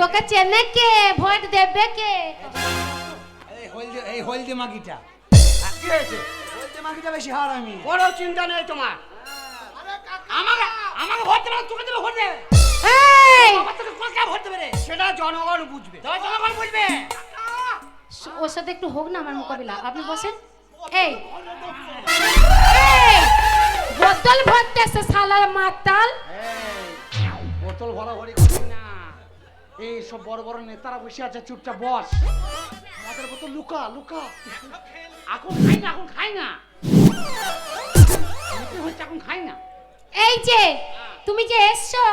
তোকে চেনে কে? ভোট দেবে কে? এই হলদে এই হলদে মাগিটা। কি হয়েছে? হলদে মাগিটা বেশি হারামি বড় চিন্তা নেই তোমার। আমাকে আমাকে ভোট দেবে না, তোকে দেবে ভোট দেবে। এই! আমার তোকে ভোট দেবে রে? সেটা জনগণ বুঝবে। তোর জনগণ বুঝবে। ওর সাথে একটু হোক না আমার মোকাবিলা। আপনি বসেন। এই। এই! বোতল ভরতে এসে শালার মাতাল। এই, বোতল ভরা ভরি এই সব বড় বড় নেতারা বসে আছে চুপচাপ বস। আমাদের বোতল লুকা লুকা। এখন খাই না এখন খাই না। হচ্ছে এখন খাই না। এই যে তুমি যে এসছো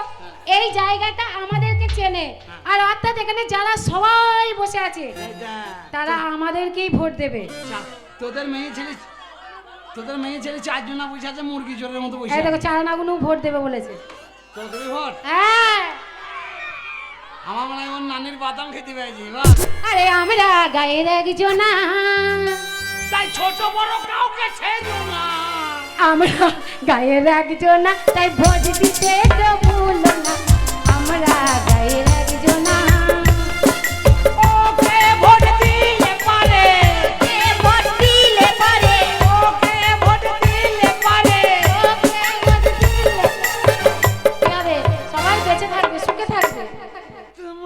এই জায়গাটা আমাদেরকে চেনে। আর অর্থাৎ এখানে যারা সবাই বসে আছে তারা আমাদেরকেই ভোট দেবে। তোদের মেয়ে ছেলে তোদের মেয়ে ছেলে চারজন বসে আছে মুরগি চোরের মতো বসে এই দেখো। চারানাগুলো ভোট দেবে বলেছে। তোদের ভোট? হ্যাঁ। আমার মনে হয় ওর নানির বাদাম খেতে পেয়েছি আরে আমরা গায়ের একজন তাই ছোট বড় কাউকে ছেড়ো না। আমরা গায়ের একজন তাই ভোট দিতে ভুলো না। আমরা গায়ের একজন? সবাই বেঁচে থাকবে সুখে থাকবে।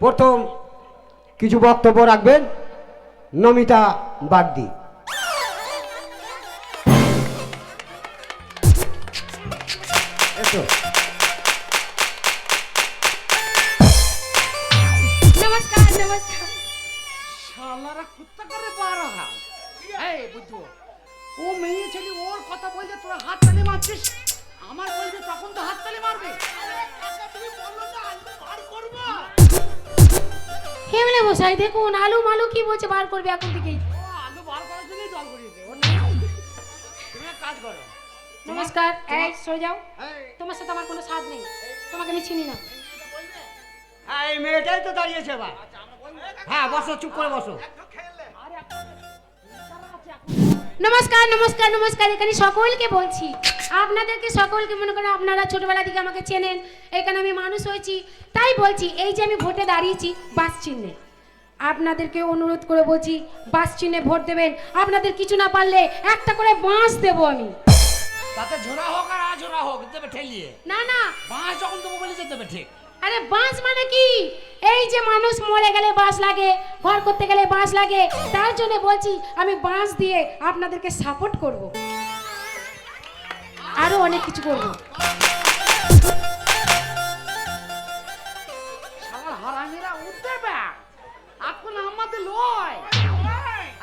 প্রথম কিছু বক্তব্য রাখবেন নমিতা বাগদি। এসো। নমস্কার নমস্কার। শালারা কুত্তা করে পারা এই বুঝব ও মেয়ে ছেলে ওর কথা বলছে তোরা হাত তালি মারছিস? আমার বলবে তখন তো হাত তালি মারবে হেমলে বসাই দেখুন আলু মালু কি বলছে? বার করবে এখন থেকে আলু বার করার জন্যই জল করিয়েছে তুমি এক কাজ করো। নমস্কার এই সরে যাও। তোমার সাথে আমার কোনো স্বাদ নেই। তোমাকে আমি চিনি না। হ্যাঁ এই মেয়েটাই তো দাঁড়িয়েছে এবার। হ্যাঁ বসো চুপ করে বসো। নমস্কার নমস্কার নমস্কার। এখানে সকলকে বলছি আপনাদেরকে সকলকে মনে করেন আপনারা ছোটবেলা থেকে আমাকে চেনেন এখানে আমি মানুষ হয়েছি। তাই বলছি এই যে আমি ভোটে দাঁড়িয়েছি বাস চিহ্নে। আপনাদেরকে অনুরোধ করে বলছি বাস চিহ্নে ভোট দেবেন। আপনাদের কিছু না পারলে একটা করে বাঁশ দেবো আমি। তাতে ঝোরা হোক আর আঝোরা হোক দেবে ঠেলিয়ে। না না। বাঁশ যখন দেবো বলেছে দেবে ঠিক। আরে বাঁশ মানে কি? এই যে মানুষ মরে গেলে বাঁশ লাগে ঘর করতে গেলে বাঁশ লাগে তার জন্য বলছি আমি বাঁশ দিয়ে আপনাদেরকে সাপোর্ট করব। আরও অনেক কিছু করব। শালা হারামিরা উঠতে ব্যাগ এখন আমাদের লয়।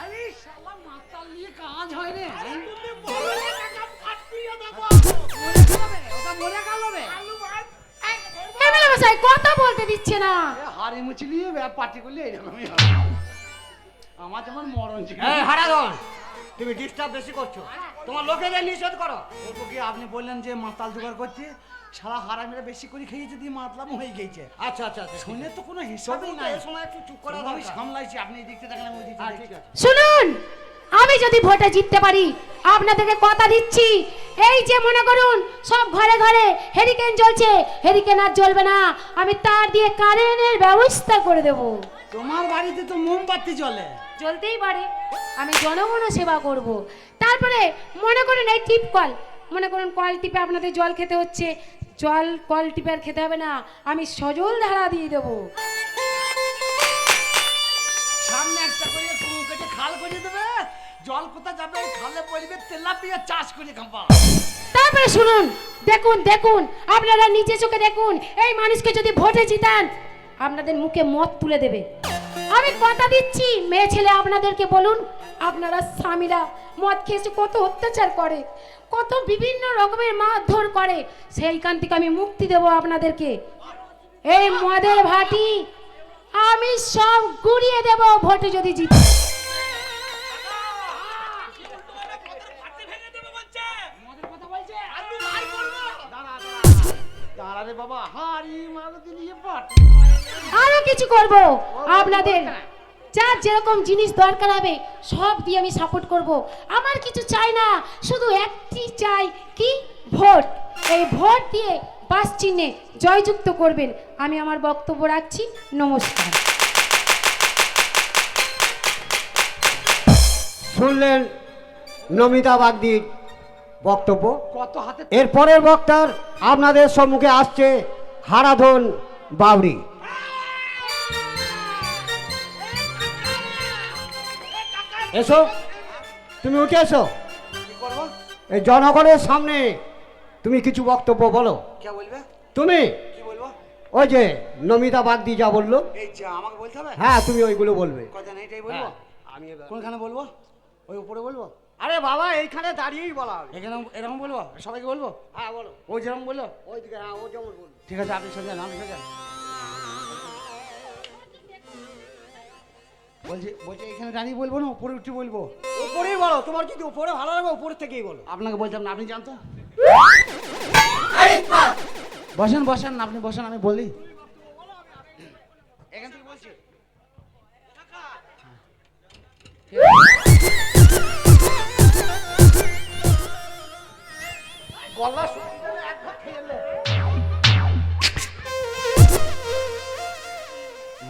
আরে শালা মাতাল নিয়ে কাজ হয় রে মরে যাবে, ওটা মরে গেল রে। এমএলএ মশাই কথা বলতে দিচ্ছে না। মুচলিয়ে পার্টি করলে আমার যেমন মরণ ছিল। এই হারাধন তুমি ডিস্টার্ব বেশি করছ। তোমার লোকেদের নিষেধ করো। ওকে কি আপনি বললেন যে মাতাল জোগাড় করছে। সারা হারামিরা বেশি করে খেয়েছে দিয়ে মাতলাম হয়ে গেছে। আচ্ছা আচ্ছা আচ্ছা শুনে তো কোনো হিসাবই নাই। এই সময় একটু চুপ করা আমি সামলাইছি আপনি এই দিকটা দেখেন আমি ওই দিকটা হ্যাঁ, দেখছি। ঠিক আছে। শুনুন আমি যদি ভোটে জিততে পারি আপনাদেরকে কথা দিচ্ছি। এই যে মনে করুন সব ঘরে ঘরে হেরিকেন জ্বলছে হেরিকেন আর জ্বলবে না। আমি তার দিয়ে কারেন্টের ব্যবস্থা করে দেবো। তোমার বাড়িতে তো মোমবাতি জ্বলে। চলতেই পারে। আমি জনগণ সেবা করব। তারপরে মনে করেন এই টিপ কল। মনে করুন কল টিপে আপনাদের জল খেতে হচ্ছে। জল কল টিপে আর খেতে হবে না। আমি সজল ধারা দিয়ে দেবো। সামনে একটা করে কুমু কেটে খাল করে দেবে। জল কোথা যাবে? খালে পড়বে তেলাপিয়া চাষ করে খাবা তারপরে শুনুন দেখুন দেখুন। আপনারা নিচে চোখে দেখুন। এই মানুষকে যদি ভোটে জিতান আপনাদের মুখে মদ তুলে দেবে। আমি কথা দিচ্ছি। মেয়ে ছেলে, আপনাদেরকে বলুন, আপনারা স্বামীরা মদ খেয়ে কত অত্যাচার করে, কত বিভিন্ন রকমের মারধর করে। সেইখান থেকে আমি মুক্তি দেব আপনাদেরকে। এই মদের ভাটি আমি সব গুড়িয়ে দেব, ভোটে যদি জিতি। দাঁড়া রে বাবা হাড়ি মারুতি নিয়ে আরও কিছু করব। আপনাদের যার যেরকম জিনিস দরকার হবে সব দিয়ে আমি সাপোর্ট করব। আমার কিছু চাই না শুধু একটি চাই কি? ভোট। এই ভোট দিয়ে বাস চিহ্নে জয়যুক্ত করবেন। আমি আমার বক্তব্য রাখছি। নমস্কার। শুনলেন নমিতা বাগদির। বক্তব্য। কত হাতে এর পরের বক্তার আপনাদের সম্মুখে আসছে হারাধন বাউরি এসো। তুমি উঠে এসো। এই জনগণের সামনে তুমি কিছু বক্তব্য বলো। তুমি? ওই যে নমিতা বাগদি যা বলল। এই যে আমাকে বলতে হবে? হ্যাঁ তুমি ওইগুলো বলবে। আমি কোনখানে বলব? ওই উপরে বলব? আরে বাবা এইখানে দাঁড়িয়েই বলা হবে। এখানে এরকম বলব? সবাইকে বলব? হ্যাঁ বলো। ওই যেরকম বলল? ওই দিকে হ্যাঁ ও যেমন বলবে ঠিক আছে আপনি সোজা আপনি সোজা বলছি বলছি এখানে দাঁড়িয়ে বলব না উপরে উঠে বলব? উপরেই বলো তোমার যদি উপরে ভালো লাগে উপরে থেকেই বলো। আপনাকে বলতাম না আপনি জানতো? বসেন বসেন আপনি বসেন আমি বলি। এখান থেকে বলছি। গলা শুকিয়ে।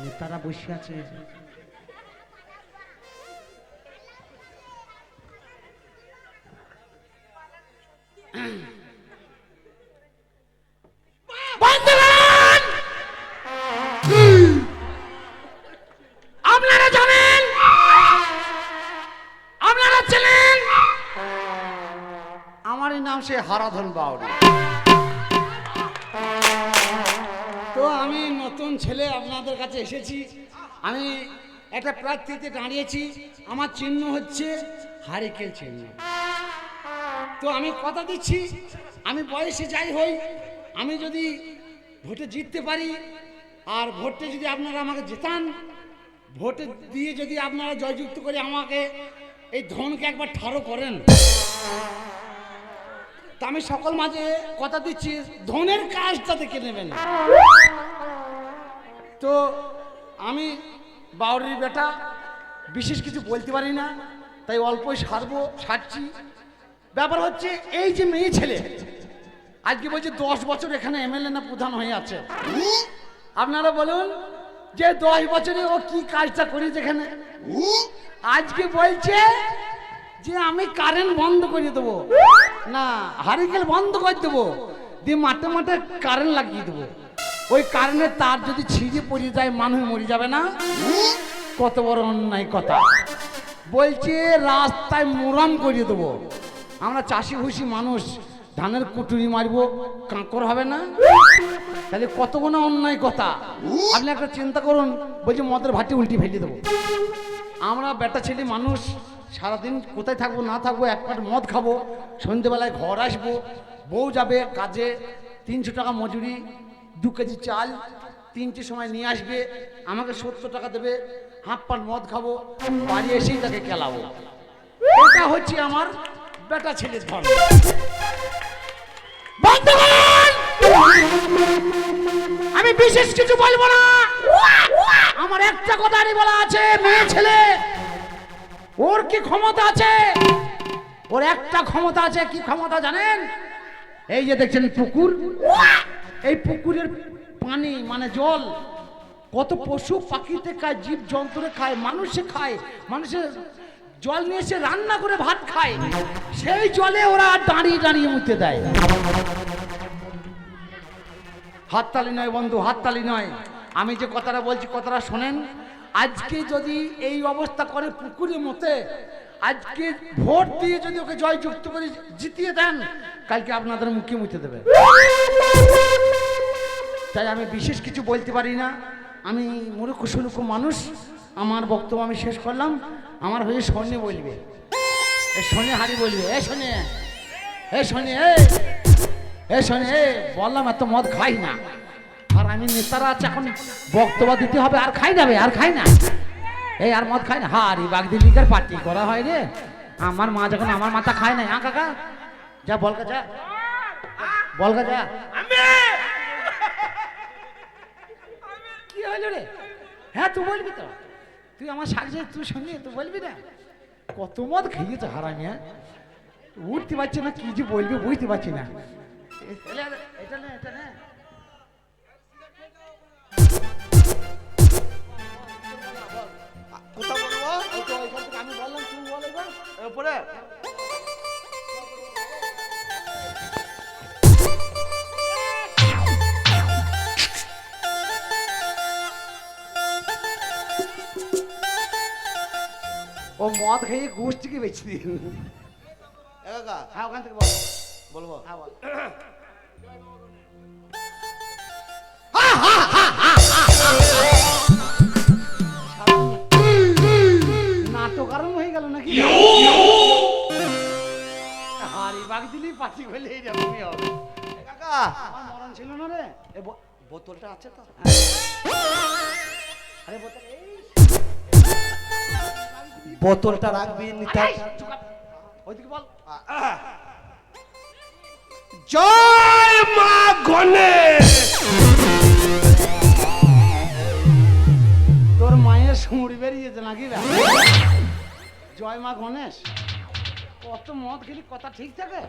নেতারা বসে আছে আপনাদের কাছে এসেছি। আমি একটা প্রার্থীতে দাঁড়িয়েছি। আমার চিহ্ন হচ্ছে হারিকেল চিহ্ন। তো আমি কথা দিচ্ছি। আমি বয়সে যাই হই। আমি যদি ভোটে জিততে পারি, আর ভোটে যদি আপনারা আমাকে জেতান, ভোটে দিয়ে যদি আপনারা জয়যুক্ত করে আমাকে এই ধনকে একবার ঠাড়ো করেন। তা আমি সকল মাঝে কথা দিচ্ছি, ধনের কাজটা দেখে নেবেন। তো আমি বাউরির বেটা, বিশেষ কিছু বলতে পারি না, তাই অল্পই সারবো, সারছি। ব্যাপার হচ্ছে, এই যে মেয়ে ছেলে, আজকে বলছে দশ বছর এখানে এমএলএ না প্রধান হয়ে আছে। আপনারা বলুন যে দশ বছরে ও কি কাজটা করি যেখানে আজকে বলছে যে আমি কারেন্ট বন্ধ করে দেবো। না হারিকেল বন্ধ করে দেবো। দিয়ে মাঠে মাঠে কারেন্ট লাগিয়ে দেবো। ওই কারণে তার যদি ছিঁড়ে পড়ে যায়, মানুষ মরে যাবে না? কত বড় অন্যায় কথা। বলছে, রাস্তায় মোরাম করিয়ে দেবো। আমরা চাষি ভুষি মানুষ, ধানের কুটুরি মারবো, কাঁকর হবে না? তাহলে কত গুণা অন্যায় কথা। আপনি একটা চিন্তা করুন, বলছি, মদের ভাটি উল্টি ফেলে দেবো। আমরা বেটা ছেলে মানুষ, সারাদিন কোথায় থাকব, না থাকব, এক পাট মদ খাব, সন্ধেবেলায় ঘর আসব, বউ যাবে কাজে, তিনশো টাকা মজুরি দু কেজি চাল, তিনটে সময় নিয়ে আসবে, আমাকে সত্তর টাকা দেবে, হাফ পাট মদ খাব, বাড়ি এসেই তাকে খেলাবো। এটা হচ্ছে আমার বেটা ছেলের আমি বিশেষ কিছু বলব না। আমার একটা কথারই বলা আছে, মেয়ে ছেলে। ওর কি ক্ষমতা আছে? ওর একটা ক্ষমতা আছে, কি ক্ষমতা জানেন? এই যে দেখছেন পুকুর। এই পুকুরের পানি মানে জল, কত পশু পাখিতে খায়, জীব জন্তুরে খায়, মানুষে খায় মানুষের জল নিয়ে এসে রান্না করে ভাত খায়, সেই জলে ওরা দাঁড়িয়ে দাঁড়িয়ে মুতে দেয়। হাততালি নয় বন্ধু, হাততালি নয়। আমি যে কথাটা বলছি, কথাটা শোনেন। আজকে যদি এই অবস্থা করে পুকুরে মতে আজকে ভোট দিয়ে যদি ওকে জয়যুক্ত করে জিতিয়ে দেন, কালকে আপনাদের মুখে মুতে দেবে। তাই আমি বিশেষ কিছু বলতে পারি না। আমি মূর্খ সুলুক মানুষ। আমার বক্তব্য আমি শেষ করলাম। আমার হয়ে শনি বলবে। এ শনি হারি বলবে। এ শনি এ শনি এ এ শনি এ, বললাম এত মদ খাই না। আর আমি নেতারা আছে, এখন বক্তব্য দিতে হবে। আর খাই যাবে আর খাই না। এই আর মদ খাই না। হারি বাগদি লিগার পার্টি করা হয় রে। আমার মা যখন আমার মাথা খায় না হ্যাঁ কাকা, যা বলকা যা বলকা যা হলো রে? হ্যাঁ তুই বলবি তো। তুই আমার সাজে তুই শুনবি তুই বলবি না? কত মদ খেয়েছে হারামি হ্যাঁ? উঠতে পারছি না কি যে বলবি বুঝতে পারছি না। এটা না এটা না। কোথা বলব? আমি বললাম তুমি বল এরপরে ও মদ খেয়ে গোষ্ঠীকে বেছে দিন এ কাকা হ্যাঁ ওখান থেকে বল বলব হ্যাঁ বল নাটক আরম্ভ হয়ে গেল নাকি হারি বাগ দিলি পাটি হলে এরকমই হবে কাকা মরণ ছিল না রে বোতলটা আছে তো আরে বোতল এই বোতলটা রাখবি নিতাই ওইদিকে বল। জয় মা গণেশ। তোর মায়ের সুঁড়ি বেরিয়েছে নাকি রে? জয় মা গণেশ। কত মদ গেলি কথা ঠিক থাকে?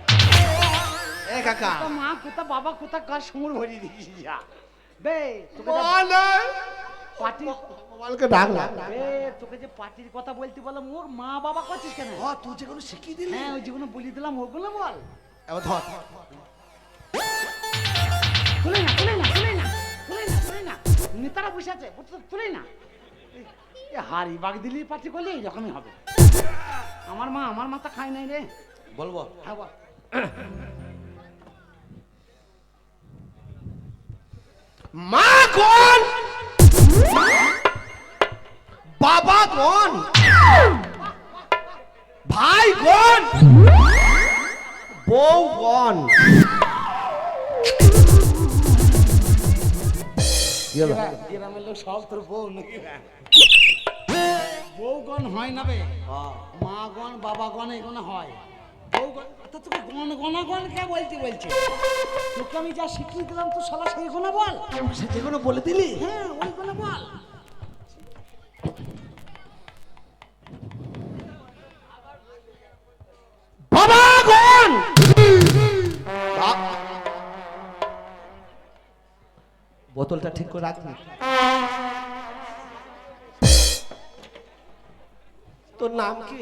এ কাকা। মা কোথা বাবা কোথা কার সুঁড় ভরিয়ে দিয়েছি? যা বে তোকে পার্টি মোবাইলকে ডাকলাম বে তোকে যে পার্টির কথা বলতে বললাম ওর মা বাবা করছিস কেন? ও তুই যেগুলো শিখিয়ে দিলি। হ্যাঁ ওই যেগুলো বলি দিলাম ওগুলো বল। এবার ধর। তুলে না তুলে না তুলে না তুলে না তুলে না। নেতারা বসে আছে তুলে না। হারি বাগ দিলি পার্টি করলে এইরকমই হবে। আমার মা আমার মাথা খায় নাই রে। বলব হ্যাঁ বল। মা গণ বাবা গণ ভাই গণ বউ গণ গ্রামের লোক সব তোর বউ নাকি? হয় না বে। মা গণ বাবা গণ এগুলো হয়। তোকে গণ গণা গণ কে বলতে বলছে? তোকে আমি যা শিখিয়ে দিলাম তো শালা সেইগুলো বল। সে বলে দিলি? হ্যাঁ ওইগুলো বল। বাবা গণ! বোতলটা ঠিক করে রাখবি তোর নাম কি?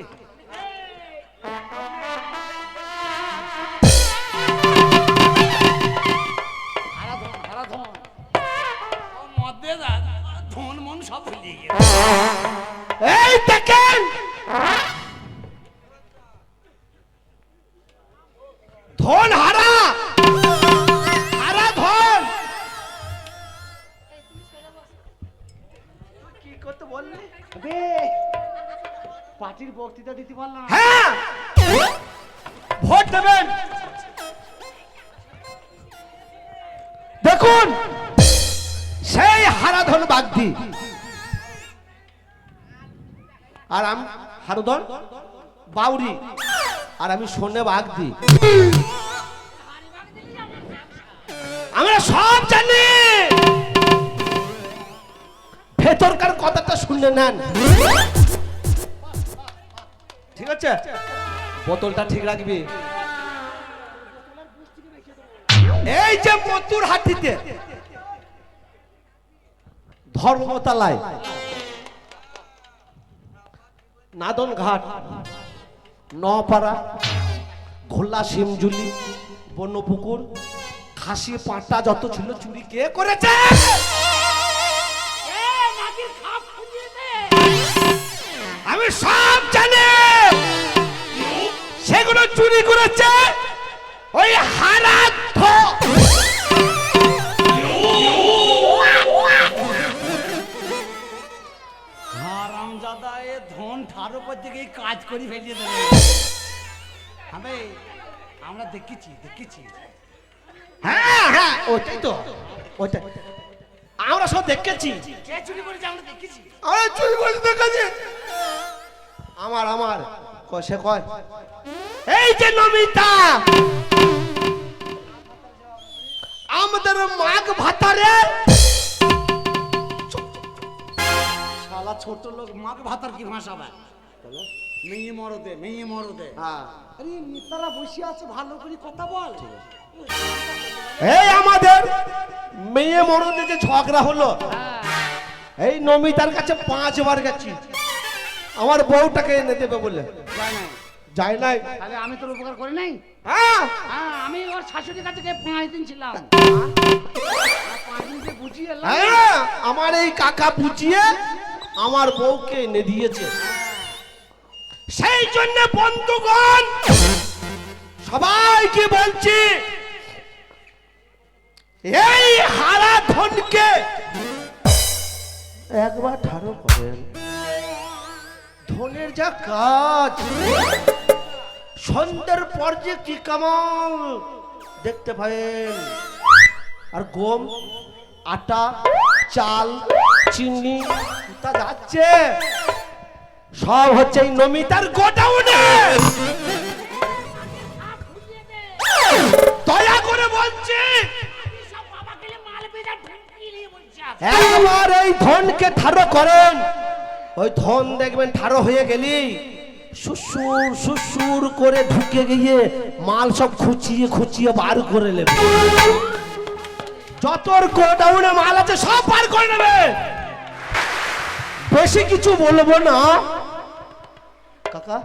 এই দেখেন! বাউরি। আর আমি শোনে বাগদি। আমরা সব জানি। ভেতরকার কথাটা শুনে নেন। ঠিক আছে? বোতলটা ঠিক রাখবি। এই যে মতুর হাটিতে ধর্মতলায় নাদন ঘাট নপাড়া ঘোলা শিমজুলি বন্যপুকুর খাসি পাটা যত ছিল চুরি কে করেছে? আমি সব জানি। সেগুলো চুরি করেছে ওই হারাধ। ধন ঠার উপর থেকে কাজ করি ফেলিয়ে দেবে। হবে আমরা দেখেছি দেখেছি। হ্যাঁ হ্যাঁ ওটাই তো ওটাই। আমরা সব দেখেছি। কে চুরি করেছে আমরা দেখেছি। আমরা চুরি দেখেছি। আমার আমার কষে কয় এই যে নমিতা আমাদের মাগ ভাতারে শালা ছোট লোক মাকে ভাতার কি ভাষা ভাই মেয়ে মরদে মেয়ে মরদে। হ্যাঁ। আরে নেতারা বসে আছে ভালো করে কথা বল। এই আমাদের মেয়ে মরদে যে ঝগড়া হলো এই নমিতার কাছে পাঁচবার গেছি। আমার বউটাকে এনে দেবে বলে। যায় না নাই? তাহলে আমি তোর উপকার করি নাই? হ্যাঁ। হ্যাঁ আমি ওর শাশুড়ির কাছে গিয়ে পাঁচ দিন ছিলাম। পাঁচ দিন যে বুঝিয়ে হ্যাঁ আমার এই কাকা বুঝিয়ে আমার বউকে এনে দিয়েছে। সেই জন্য বন্ধুগণ, সবাইকে বলছি, এই হারা ধনকে একবার ঠাড়ো করেন। ধনের যা কাজ, সন্ধ্যের পর যে কি কামাল, দেখতে পাবেন আর গম, আটা চাল, চিনি, তা যাচ্ছে। সব হচ্ছে এই নমিতার গোডাউনে। দয়া করে বলছি, একবার এই ধনকে ঠাড়ো করেন। ওই ধন দেখবেন ঠাড়ো হয়ে গেলি। সুসুর সুসুর করে ঢুকে গিয়ে মাল সব খুচিয়ে খুচিয়ে বার করে নেবে। যত গোডাউনে মাল আছে সব পার করে নেবে। বেশি কিছু বলব না। কাকা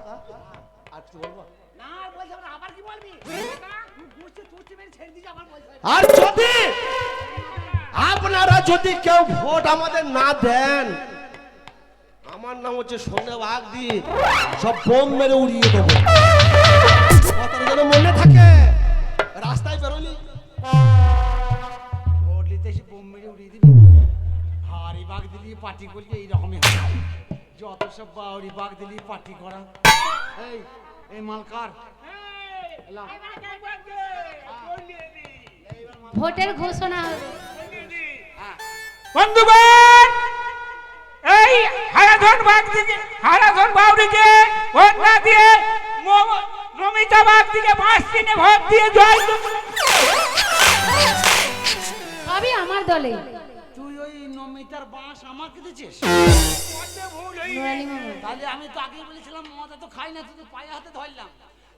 আর কিছু বলব? না আর যদি আপনারা যদি কেউ ভোট আমাদের না দেন আমার নাম হচ্ছে সোনে বাগ দি সব বোম মেরে উড়িয়ে দেবো। কথাটা যেন মনে থাকে। রাস্তায় বেরোলি। উড়িয়ে দিবি? হারি বাঘ দিলি পার্টি করলি এইরকমই যত সব বাউরি বাঘ দিলি পার্টি করা। এই এই মালকার ভোটের ঘোষণা হবে। বন্ধুগণ এই হারাধন বাগদিকে হারাধন বাউরিকে ভোট না দিয়ে ম- নমিতা বাগদিকে পাঁচ দিনে ভোট দিয়ে জয়। সবই আমার দলে। তুই ওই নমিতার বাঁশ আমাকে মামা তাহলে আমি তো আগেই বলেছিলাম মদ তো খাই না তুই পায়ে হাতে ধরলাম।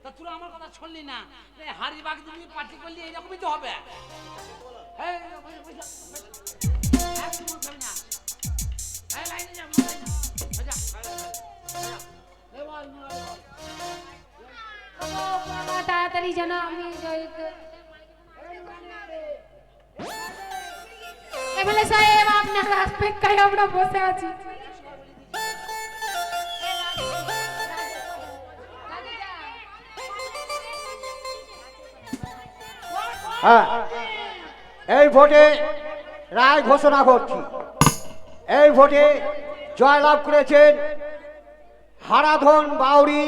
তা তুই আমার কথা শুনলি না? এই হাড়ি বাঘ দিবি পার্টি করলি এইরকমই তো হবে। এই, বসে, বসে, এমএলএ সাহেব আপনার অপেক্ষায় আমরা বসে আছি। হ্যাঁ এই ভোটে রায় ঘোষণা করছি। এই ভোটে জয়লাভ করেছেন হারাধন বাউরি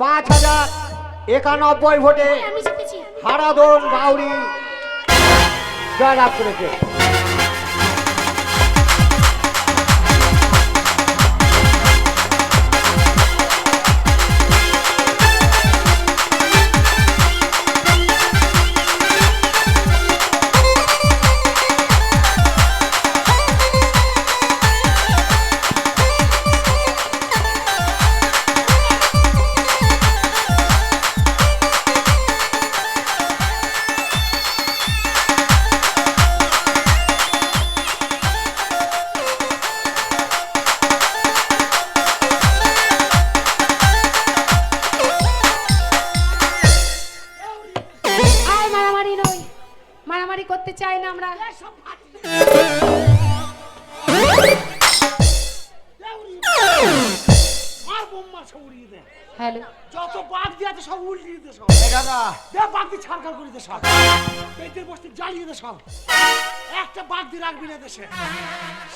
পাঁচ হাজার একানব্বই ভোটে হারাধন বাউরি জয়লাভ করেছে। দে সব পেটের বস্তি জ্বালিয়ে দে সব একটা বাঘ দিয়ে রাখবি না দেশে।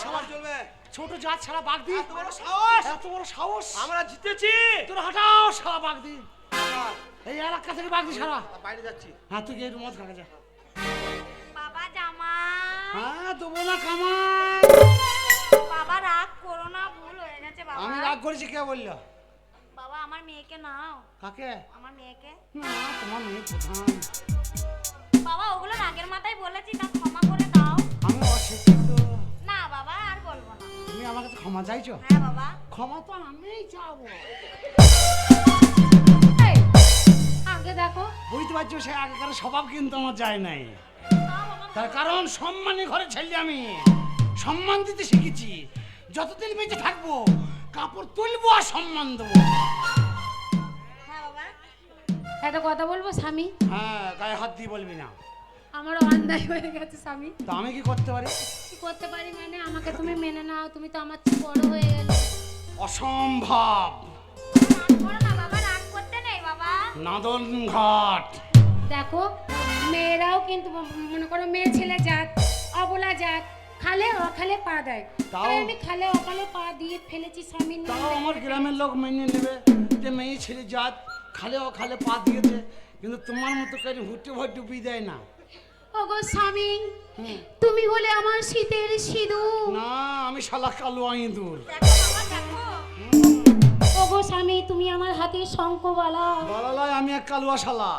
সবার চলবে। ছোট জাত ছাড়া বাঘ দি এত বড় সাহস। এত বড় সাহস। আমরা জিতেছি। তোর হটাও সারা বাঘ দি এই এলাকা থেকে বাঘ দি সারা বাইরে যাচ্ছি। হ্যাঁ তুই গিয়ে মদ খাওয়া যা। বাবা জামাই। হ্যাঁ দেবো না কামাই। বাবা রাগ করো না ভুল হয়ে গেছে বাবা। আমি রাগ করেছি কে বলল? আমার মেয়েকে নাও। কাকে? আমার মেয়েকে। না তোমার মেয়ে প্রধান বাবা ওগুলো রাগের মাথায় বলেছি তা ক্ষমা করে দাও। আমি অশিক্ষিত। না বাবা আর বলব না। তুমি আমার কাছে ক্ষমা চাইছো? হ্যাঁ বাবা। ক্ষমা তো আমিই চাবো আগে দেখো। বুঝতে পারছ সে আগেকার স্বভাব কিন্তু আমার যায় নাই। তার কারণ সম্মানী ঘরে ছেলে আমি। সম্মান দিতে শিখেছি। যতদিন বেঁচে থাকব কাপড় তুলবো আর সম্মান দেবো। হ্যাঁ বাবা। একটা কথা বলব স্বামী? হ্যাঁ গায়ে হাত দিয়ে বলবি না। আমার অন্যায় হয়ে গেছে স্বামী। তা আমি কি করতে পারি? কি করতে পারি মানে? আমাকে তুমি মেনে নাও তুমি তো আমার চেয়ে বড় হয়ে গেলে অসম্ভব। রাগ করো না বাবা রাগ করতে নেই বাবা। নাদন ঘাট। দেখো মেয়েরাও কিন্তু মনে করো মেয়ে ছেলে জাত অবলা জাত। খালে অখালে পা দেয়। তাই আমি খালে অকালে পা দিয়ে ফেলেছি স্বামীর তাও আমার গ্রামের লোক মেনে নেবে যে মেয়ে ছেলে জাত খালে ও খালে পা দিয়েছে কিন্তু তোমার মতো করে হুটে ভয় ডুবিয়ে দেয় না। ওগো স্বামী তুমি হলে আমার শীতের সিঁদুর। না আমি শালা কালো ইঁদুর দেখো বাবা ওগো স্বামী তুমি আমার হাতে শঙ্কবালা বলালয় আমি এক কালুয়া শালা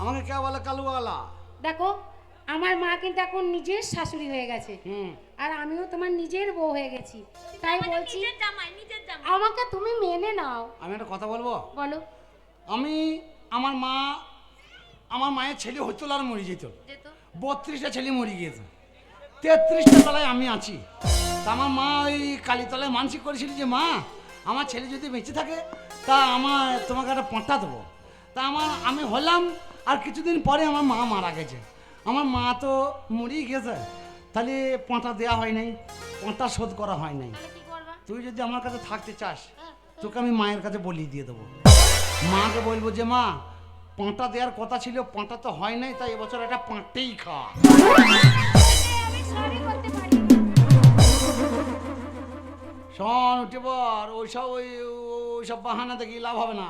আমাকে কে বলে কালুয়ালা? দেখো আমার মা কিন্তু এখন নিজের শাশুড়ি হয়ে গেছে। হুম। আর আমিও তোমার নিজের বউ হয়ে গেছি। তাই বলছি নিজের জামাই আমাকে তুমি মেনে নাও। আমি একটা কথা বলব? বলো। আমি আমার মা আমার মায়ের ছেলে হতো আর মরে যেত। যেত। বত্রিশটা ছেলে মরে গিয়েছে। তেত্রিশটা তলায় আমি আছি। তা আমার মা ওই কালীতলায় মানসিক করেছিল যে মা আমার ছেলে যদি বেঁচে থাকে তা আমার তোমাকে একটা পাঁটা দেবো। তা আমার আমি হলাম আর কিছুদিন পরে আমার মা মারা গেছে। আমার মা তো মরেই গেছে। তাহলে পাঁটা দেওয়া হয় নাই পাঁটা শোধ করা হয় নাই। তুই যদি আমার কাছে থাকতে চাস তোকে আমি মায়ের কাছে বলি দিয়ে দেবো। মাকে বলব যে মা পাঁটা দেওয়ার কথা ছিল পাঁটা তো হয় নাই তাই এবছর একটা পাঁটেই খা। শোন উঠে পর ওইসব ওই ওইসব বাহানা দেখি লাভ হবে না।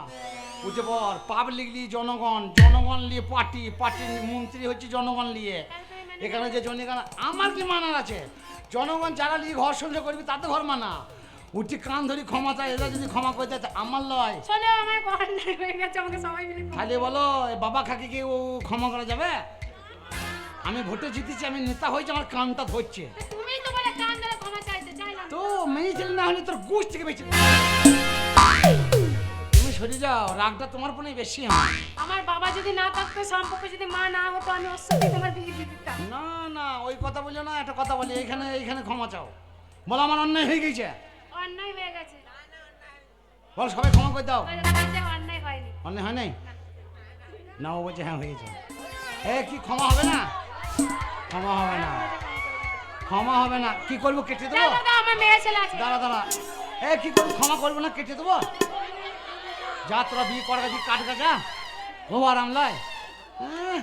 উঠে পর পাবলিক নিয়ে জনগণ জনগণ নিয়ে পার্টি পার্টির মন্ত্রী হচ্ছে জনগণ নিয়ে। এখানে যে জনগণ আমার কি মানার আছে? জনগণ যারা নিয়ে ঘর সংসার করবি তাতে ঘর মানা। উঠি কান ধরি ক্ষমা চাই এরা যদি ক্ষমা করে দেয় আমার লয়। শোনো আমার অন্যায় হয়ে গেছে আমাকে সবাই মিলে খালি বলো এ বাবা কি ও ক্ষমা করা যাবে? আমি ভোটে জিতেছি আমি নেতা হয়েছি আমার কানটা ধরছে। তুমি তো বলে কান ধরে ক্ষমা চাইতে চাইলাম তো মেয়ে ছেলে না হলে তোর গুছ থেকে বেঁচে সরে যাও রাগটা তোমার পনেই বেশি আমার আমার বাবা যদি না থাকতো সম্পর্কে যদি মা না হতো আমি ওর সাথে তোমার বিয়ে দিয়ে দিতাম। না না ওই কথা বলছো না একটা কথা বলি এইখানে এইখানে ক্ষমা চাও। বলো আমার অন্যায় হয়ে গেছে? অন্যায় হয়ে গেছে। বল সবাই ক্ষমা করে দাও। অন্যায় হয়নি। অন্যায় হয় নাই? না ও বলছে হ্যাঁ হয়েছে এ কি ক্ষমা হবে না? ক্ষমা হবে না। ক্ষমা হবে না। কি করব কেটে দেবো? দাদা দাদা আমার মেয়ে ছেলে আছে। দাঁড়া দাঁড়া। এ কি করব ক্ষমা করব না কেটে দেবো? যা তোরা বিয়ে করা গেছি কাট গা ও আরাম লাই হ্যাঁ,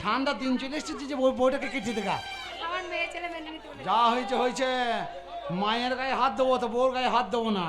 ঠান্ডা দিন চলে এসেছে যে বউ- বউটাকে কেটে দেখা যা হয়েছে হয়েছে। মায়ের গায়ে হাত দেবো তো বউর গায়ে হাত দেবো না।